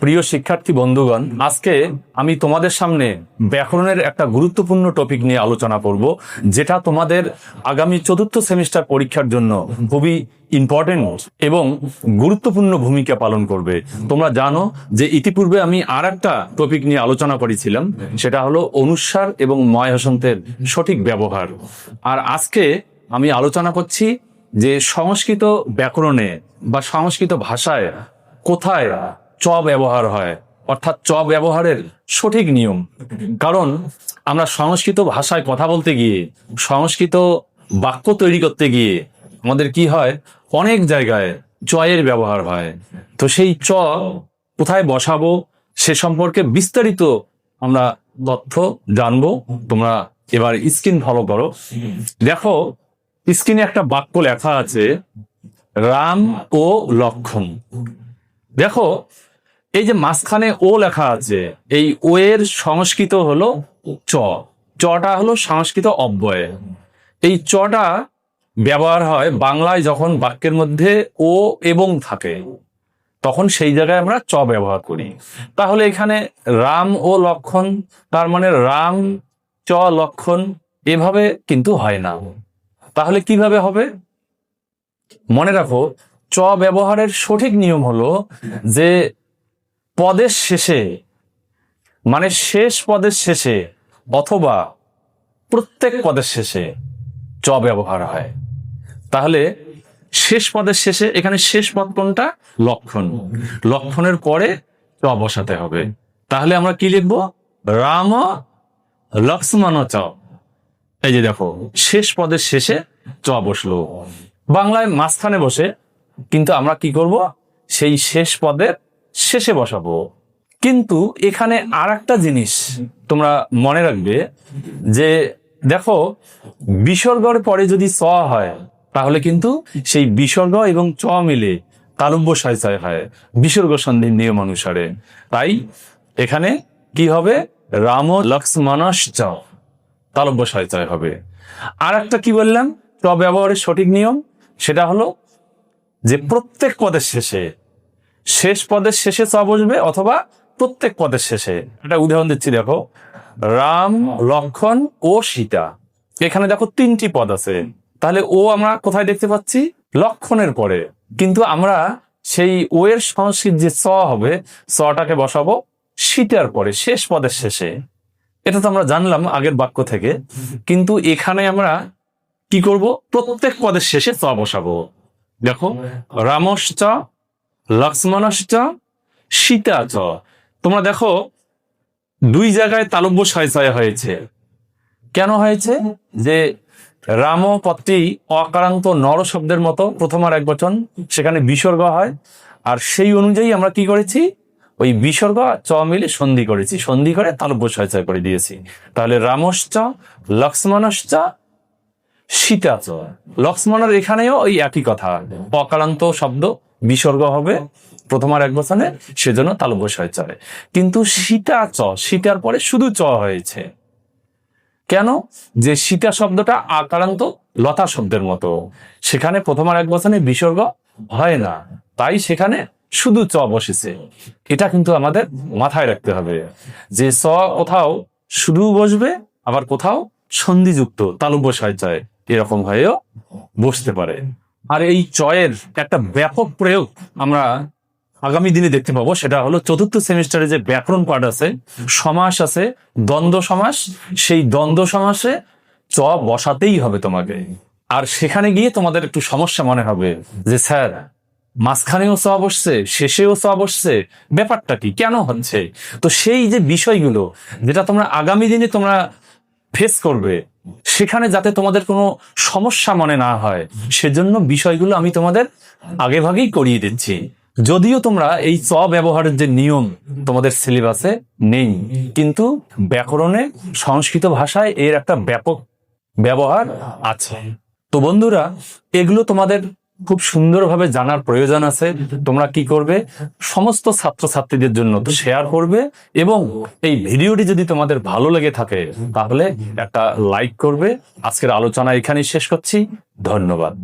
প্রিয় শিক্ষার্থী বন্ধুগণ আজকে আমি তোমাদের সামনে ব্যাকরণের একটা গুরুত্বপূর্ণ টপিক নিয়ে আলোচনা করব যেটা তোমাদের আগামী চতুর্থ সেমিস্টার পরীক্ষার জন্য খুবই ইম্পর্টেন্ট এবং গুরুত্বপূর্ণ ভূমিকা পালন করবে। তোমরা জানো যে ইতিপূর্বে আমি আর একটা টপিক নিয়ে আলোচনা করেছিলাম সেটা হলো অনুস্বার এবং ময় হসন্তের সঠিক ব্যবহার। আর আজকে আমি আলোচনা করছি যে সংস্কৃত ব্যাকরণে বা সংস্কৃত ভাষায় কোথায় চ ব্যবহার হয়। অর্থাৎ চ ব্যবহারের সঠিক নিয়ম। কারণ আমরা সংস্কৃত ভাষায় কথা বলতে গিয়ে, সংস্কৃত বাক্য তৈরি করতে গিয়ে আমাদের কি হয়? অনেক জায়গায় চয়ের ব্যবহার হয়। তো সেই চ কোথায় বসাবো সে সম্পর্কে বিস্তারিত আমরা তথ্য জানব। তোমরা এবার স্ক্রিন ফলো করো। দেখো, স্ক্রিনে একটা বাক্য লেখা আছে, রাম ও লক্ষণ। দেখো এই যে মাঝখানে ও লেখা আছে, এই ও এর সংস্কৃত হলো চ। চটা হলো সংস্কৃত অব্যয়। এই চটা ব্যবহার হয় বাংলায় যখন বাক্যের মধ্যে ও এবং থাকে, তখন সেই জায়গায় আমরা চ ব্যবহার করি। তাহলে এখানে রাম ও লক্ষণ, তার মানে রাম, চ, লক্ষণ, এভাবে কিন্তু হয় না। তাহলে কীভাবে হবে? মনে রাখো, চ ব্যবহারের সঠিক নিয়ম হলো যে পদের শেষে মানে শেষ পদের শেষে অথবা প্রত্যেক পদের শেষে চ ব্যবহার হয়। তাহলে শেষ পদের শেষে এখানে শেষ পদ কোনটা? লক্ষণ। লক্ষণের পরে চ বসাতে হবে। তাহলে আমরা কি লিখব? রাম লক্ষ্মণ চ। এই যে দেখো, শেষ পদের শেষে চ বসল। বাংলায় মাঝখানে বসে কিন্তু আমরা কি করব? সেই শেষ পদের শেষে বসাবো। কিন্তু এখানে আর একটা জিনিস তোমরা মনে রাখবে যে, দেখো, বিসর্গর পরে যদি চ হয়, তাহলে কিন্তু সেই বিসর্গ এবং চ মিলে তালব্য সাইসায় হয়, বিসর্গ সন্ধির নিয়ম অনুসারে। তাই এখানে কি হবে? রাম লক্ষ্মণস চ তালব্য সাইসায় হবে। আর একটা কি বললাম? চ ব্যবহারের সঠিক নিয়ম, সেটা হলো যে প্রত্যেক পদের শেষে শেষ পদের শেষে চ বসবে অথবা প্রত্যেক পদের শেষে। একটা উদাহরণ দিচ্ছি, দেখো। রাম, লক্ষণ ও সীতা। এখানে দেখো তিনটি পদ আছে। তাহলে ও আমরা কোথায় দেখতে পাচ্ছি? লক্ষণের পরে। কিন্তু আমরা সেই ও এর সংস্কৃত যে চ হবে চটাকে বসাবো সীতার পরে, শেষ পদের শেষে। এটা তো আমরা জানলাম আগের বাক্য থেকে। কিন্তু এখানে আমরা কি করব? প্রত্যেক পদের শেষে চ বসাবো। দেখো, রামশ্চ লক্ষ্মণশ্চ সীতা চ তোমরা দেখো, দুই জায়গায় তালব্য ছয় হয়েছে। কেন হয়েছে? যে রাম পদটি অকারান্ত নর শব্দের মতো প্রথম আর এক বচন সেখানে বিসর্গ হয়। আর সেই অনুযায়ী আমরা কি করেছি? ওই বিসর্গ চ মিলে সন্ধি করেছি। সন্ধি করে তালব্য ছয় করে দিয়েছি। তাহলে রামশ্চ, লক্ষ্মণশ্চ চ লক্ষ্মণের এখানেও ওই একই কথা। অকারান্ত শব্দ বিসর্গ হবে, প্রথম আর এক বচনে সেজন্য তালব্য ছয় চলে কিন্তু সীতা চ, সীতার পরে শুধু চ হয়েছে। কেন? যে সীতা শব্দটা আকারান্ত লতা শব্দের মতো। সেখানে প্রথম আর এক বচনে বিসর্গ হয় না। তাই সেখানে শুধু চ বসেছে। এটা কিন্তু আমাদের মাথায় রাখতে হবে। যে চ কোথাও শুধু বসবে, আবার কোথাও সন্ধিযুক্ত, তালব্য সাহায্যায় এরকম হয়েও বসতে পারে। আর এই চয়ের একটা ব্যাপক প্রয়োগ আমরা আগামী দিনে দেখতে পাবো। সেটা হলো চতুর্থ সেমিস্টারে যে ব্যাকরণ পাঠ আছে, সমাস আছে, দ্বন্দ্ব সমাস, সেই দ্বন্দ্ব সমাসে চ বসাতেই হবে তোমাকে। আর সেখানে গিয়ে তোমাদের একটু সমস্যা মনে হবে যে, স্যার, মাঝখানেও চ বসছে, শেষেও চ বসছে, ব্যাপারটা কি? কেন হচ্ছে? তো সেই যে বিষয়গুলো, যেটা তোমরা আগামী দিনে তোমরা ফেস করবে সেখানে যাতে তোমাদের কোনো সমস্যা মনে না হয়, সেজন্য বিষয়গুলো আমি তোমাদের আগে ভাগেই করিয়ে দিচ্ছি। যদিও তোমরা এই চ ব্যবহারের যে নিয়ম তোমাদের সিলেবাসে নেই, কিন্তু ব্যাকরণে সংস্কৃত ভাষায় এর একটা ব্যাপক ব্যবহার আছে। তো বন্ধুরা, এগুলো তোমাদের খুব সুন্দরভাবে জানার প্রয়োজন আছে। তোমরা কি করবে? সমস্ত ছাত্রছাত্রীদের জন্য শেয়ার করবে এবং এই ভিডিওটি যদি তোমাদের ভালো লেগে থাকে, তাহলে একটা লাইক করবে। আজকের আলোচনা এখানেই শেষ করছি। ধন্যবাদ।